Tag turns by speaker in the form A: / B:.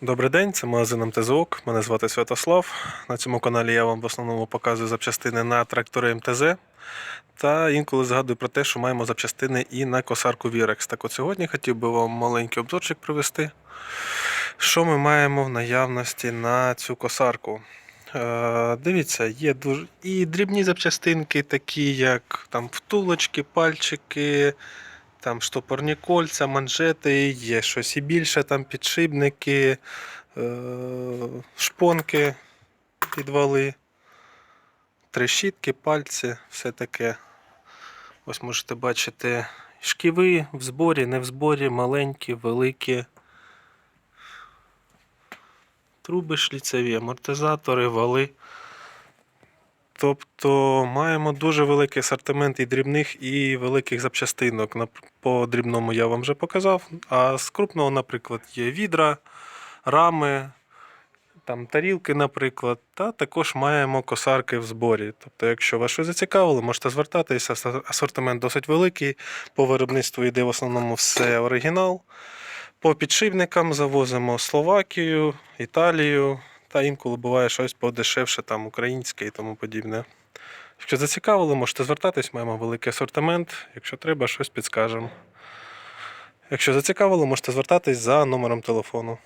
A: Добрий день, це магазин МТЗОК. Мене звати Святослав. На цьому каналі я вам в основному показую запчастини на трактори МТЗ. Та інколи згадую про те, що маємо запчастини і на косарку Virex. Так от сьогодні хотів би вам маленький обзорчик провести. Що ми маємо в наявності на цю косарку? Е, дивіться, є дуже і дрібні запчастинки, такі як там втулочки, пальчики, там штопорні кольця, манжети, є щось і більше, там підшипники, е, шпонки, підвали, трещітки, пальці, все таке. Ось можете бачити шківи в зборі, не в зборі, маленькі, великі. Труби шліцеві, амортизатори, вали. Тобто маємо дуже великий асортимент і дрібних, і великих запчастинок. По дрібному я вам вже показав. А з крупного, наприклад, є відра, рами, там тарілки, наприклад, та також маємо косарки в зборі. Тобто, якщо вас щось зацікавило, можете звертатися. Асортимент досить великий. По виробництву йде в основному все оригінал. По підшипникам завозимо Словакію, Італію, та інколи буває щось подешевше, там українське і тому подібне. Якщо зацікавили, можете звертатись, маємо великий асортимент. Якщо треба, щось підскажемо. Якщо зацікавило, можете звертатись за номером телефону.